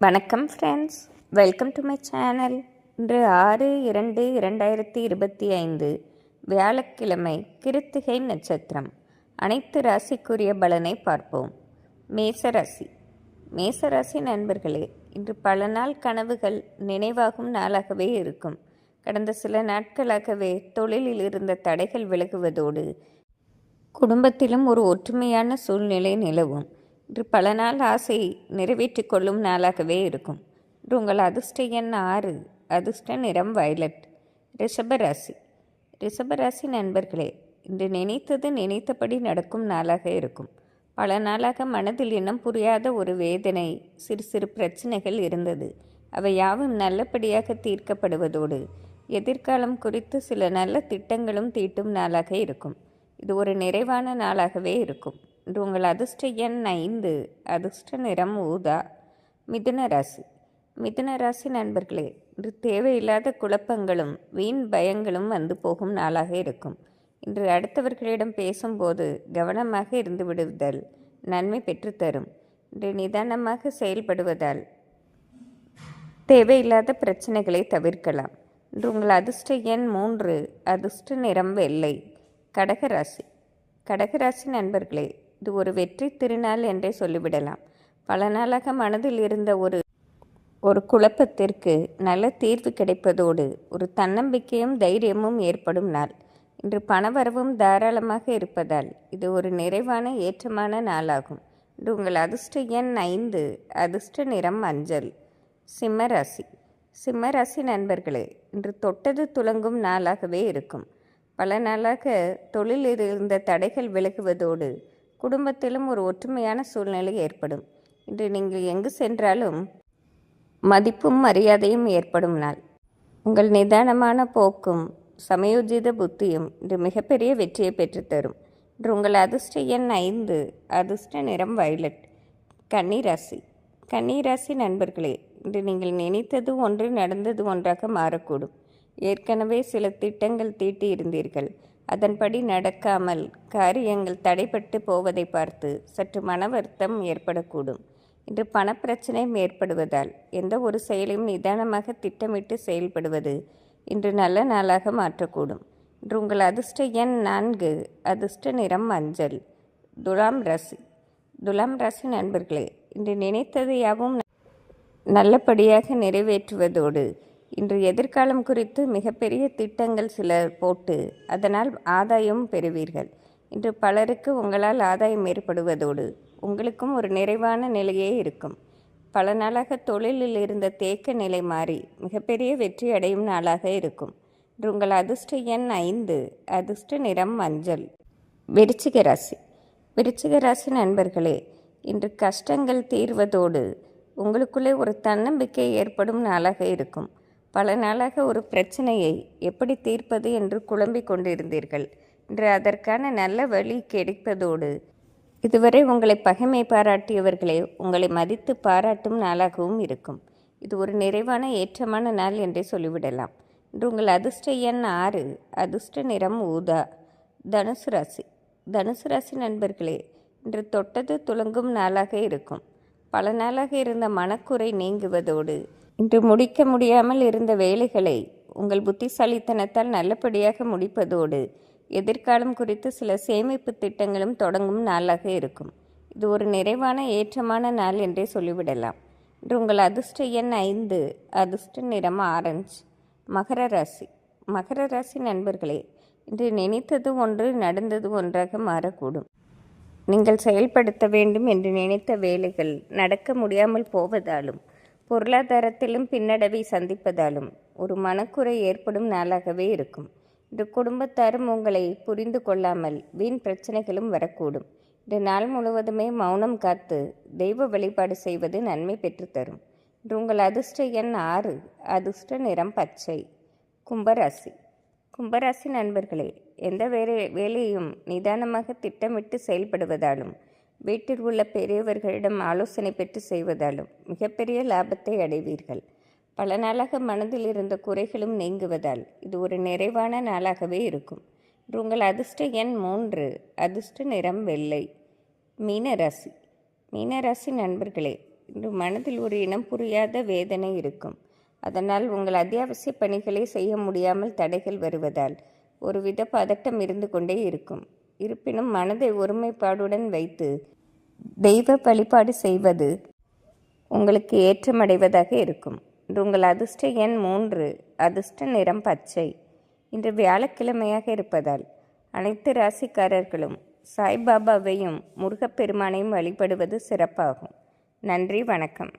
வணக்கம் friends welcome to my channel இன்று ஆறு இரண்டு இரண்டாயிரத்தி இருபத்தி ஐந்து வியாழக்கிழமை கிருத்திகை நட்சத்திரம். அனைத்து ராசிக்குரிய பலனை பார்ப்போம். மேசராசி மேசராசி நண்பர்களே இன்று பல நாள் கனவுகள் நினைவாகும் நாளாகவே இருக்கும். கடந்த சில நாட்களாகவே தொழிலில் இருந்த தடைகள் விலகுவதோடு குடும்பத்திலும் ஒரு ஒற்றுமையான சூழ்நிலை நிலவும். இன்று பல நாள் ஆசை நிறைவேற்றிக் கொள்ளும் நாளாகவே இருக்கும். இன்று உங்கள் அதிர்ஷ்ட எண் ஆறு அதிர்ஷ்ட நிறம் வயலட் ரிஷபராசி ரிஷபராசி நண்பர்களே இன்று நினைத்தது நினைத்தபடி நடக்கும் நாளாக இருக்கும். பல நாளாக மனதில் இன்னும் புரியாத ஒரு வேதனை சிறு சிறு பிரச்சனைகள் இருந்தது. அவை யாவும் நல்லபடியாக தீர்க்கப்படுவதோடு எதிர்காலம் குறித்து சில நல்ல திட்டங்களும் தீட்டும் நாளாக இருக்கும். இது ஒரு நிறைவான நாளாகவே இருக்கும். இன்று உங்கள் அதிர்ஷ்ட எண் ஐந்து அதிர்ஷ்ட நிறம் ஊதா மிதுன ராசி மிதுன ராசி நண்பர்களே இன்று தேவையில்லாத குழப்பங்களும் வீண் பயங்களும் வந்து போகும் நாளாக இருக்கும். இன்று அடுத்தவர்களிடம் பேசும்போது கவனமாக இருந்து விடுதல் நன்மை பெற்றுத்தரும். இன்று நிதானமாக செயல்படுவதால் தேவையில்லாத பிரச்சனைகளை தவிர்க்கலாம். இன்று உங்கள் அதிர்ஷ்ட எண் மூன்று அதிர்ஷ்ட நிறம் வெள்ளை கடகராசி. கடகராசி நண்பர்களே இது ஒரு வெற்றி திருநாள் என்றே சொல்லிவிடலாம். பல நாளாக மனதில் இருந்த ஒரு ஒரு குழப்பத்திற்கு நல்ல தீர்வு கிடைப்பதோடு ஒரு தன்னம்பிக்கையும் தைரியமும் ஏற்படும் நாள். இன்று பணவரவும் தாராளமாக இருப்பதால் இது ஒரு நிறைவான ஏற்றமான நாளாகும். இன்று உங்கள் அதிர்ஷ்ட எண் ஐந்து அதிர்ஷ்ட நிறம் மஞ்சள் சிம்மராசி சிம்மராசி நண்பர்களே இன்று தொட்டது துலங்கும் நாளாகவே இருக்கும். பல நாளாக தொழிலில் இருந்த தடைகள் விலகுவதோடு குடும்பத்திலும் ஒரு ஒற்றுமையான சூழ்நிலை ஏற்படும். இன்று நீங்கள் எங்கு சென்றாலும் மதிப்பும் மரியாதையும் ஏற்படும் நாள். உங்கள் நிதானமான போக்கும் சமயோஜித புத்தியும் இன்று மிகப்பெரிய வெற்றியை பெற்றுத்தரும். இன்று உங்கள் அதிர்ஷ்ட எண் ஐந்து அதிர்ஷ்ட நிறம் வயலட் கன்னிராசி. கன்னிராசி நண்பர்களே இன்று நீங்கள் நினைத்தது ஒன்று நடந்தது ஒன்றாக மாறக்கூடும். ஏற்கனவே சில திட்டங்கள் தீட்டி இருந்தீர்கள் அதன்படி நடக்காமல் காரியங்கள் தடைப்பட்டு போவதை பார்த்து சற்று மன வருத்தம் ஏற்படக்கூடும். இன்று பணப்பிரச்சனையும் ஏற்படுவதால் எந்த ஒரு செயலையும் நிதானமாக திட்டமிட்டு செயல்படுவது இன்று நல்ல நாளாக மாற்றக்கூடும். இன்று உங்கள் அதிர்ஷ்ட எண் நான்கு அதிர்ஷ்ட நிறம் மஞ்சள். துலாம் ராசி. துலாம் ராசி நண்பர்களே இன்று நினைத்தது யாவும் நல்லபடியாக நிறைவேற்றுவதோடு இன்று எதிர்காலம் குறித்து மிகப்பெரிய திட்டங்கள் சில போட்டு அதனால் ஆதாயம் பெறுவீர்கள். இன்று பலருக்கு உங்களால் ஆதாயம் ஏற்படுவதோடு உங்களுக்கும் ஒரு நிறைவான நிலையே இருக்கும். பல நாளாக தொழிலில் இருந்த தேக்க நிலை மாறி மிகப்பெரிய வெற்றி அடையும் நாளாக இருக்கும். இன்று உங்கள் அதிர்ஷ்ட எண் ஐந்து அதிர்ஷ்ட நிறம் மஞ்சள். விருச்சிக ராசி. விருச்சிக ராசி நண்பர்களே இன்று கஷ்டங்கள் தீர்வதோடு உங்களுக்குள்ளே ஒரு தன்னம்பிக்கை ஏற்படும் நாளாக இருக்கும். பல நாளாக ஒரு பிரச்சனையை எப்படி தீர்ப்பது என்று குழம்பிக் கொண்டிருந்தீர்கள்? இன்று அதற்கான நல்ல வழி கிடைப்பதோடு இதுவரை உங்களை பகைமை பாராட்டியவர்களே உங்களை மதித்து பாராட்டும் நாளாகவும் இருக்கும். இது ஒரு நிறைவான ஏற்றமான நாள் என்றே சொல்லிவிடலாம். இன்று உங்கள் அதிர்ஷ்ட எண் ஆறு அதிர்ஷ்ட நிறம் ஊதா தனுசு ராசி. தனுசு ராசி நண்பர்களே இன்று தொட்டது துலங்கும் நாளாக இருக்கும். பல நாளாக இருந்த மனக்குறை நீங்குவதோடு இன்று முடிக்க முடியாமல் இருந்த வேலைகளை உங்கள் புத்திசாலித்தனத்தால் நல்லபடியாக முடிப்பதோடு எதிர்காலம் குறித்து சில சேமிப்பு திட்டங்களும் தொடங்கும் நாளாக இருக்கும். இது ஒரு நிறைவான ஏற்றமான நாள் என்றே சொல்லிவிடலாம். இன்று உங்கள் அதிர்ஷ்ட எண் ஐந்து அதிர்ஷ்ட நிறம் ஆரஞ்சு. மகர ராசி. மகர ராசி நண்பர்களே இன்று நினைத்தது ஒன்று நடந்தது ஒன்றாக மாறக்கூடும். நீங்கள் செயல்படுத்த வேண்டும் என்று நினைத்த வேலைகள் நடக்க முடியாமல் போவதாலும் பொருளாதாரத்திலும் பின்னடைவை சந்திப்பதாலும் ஒரு மனக்குறை ஏற்படும் நாளாகவே இருக்கும். இந்த குடும்பத்தாரும் உங்களை புரிந்து கொள்ளாமல் வீண் பிரச்சனைகளும் வரக்கூடும். இந்த நாள் முழுவதுமே மௌனம் காத்து தெய்வ வழிபாடு செய்வது நன்மை பெற்றுத்தரும் இன்று உங்கள் அதிர்ஷ்ட எண் ஆறு அதிர்ஷ்ட நிறம் பச்சை. கும்பராசி. கும்பராசி நண்பர்களே எந்த வேலை வேலையும் நிதானமாக திட்டமிட்டு செயல்படுவதாலும் வீட்டில் உள்ள பெரியவர்களிடம் ஆலோசனை பெற்று செய்வதாலும் மிகப்பெரிய லாபத்தை அடைவீர்கள். பல நாளாக மனதில் இருந்த குறைகளும் நீங்குவதால் இது ஒரு நிறைவான நாளாகவே இருக்கும். இன்று உங்கள் அதிர்ஷ்ட எண் மூன்று அதிர்ஷ்ட நிறம் வெள்ளை மீனராசி. மீனராசி நண்பர்களே இன்று மனதில் ஒரு இனம் புரியாத வேதனை இருக்கும். அதனால் உங்கள் அத்தியாவசிய பணிகளை செய்ய முடியாமல் தடைகள் வருவதால் ஒருவித பதட்டம் இருந்து கொண்டே இருக்கும். இருப்பினும் மனதை ஒருமைப்பாடுடன் வைத்து தெய்வ வழிபாடு செய்வது உங்களுக்கு ஏற்றமடைவதாக இருக்கும். இன்று உங்கள் அதிர்ஷ்ட எண் மூன்று அதிர்ஷ்ட நிறம் பச்சை. இன்று வியாழக்கிழமையாக இருப்பதால் அனைத்து ராசிக்காரர்களும் சாய்பாபாவையும் முருகப்பெருமானையும் வழிபடுவது சிறப்பாகும். நன்றி வணக்கம்.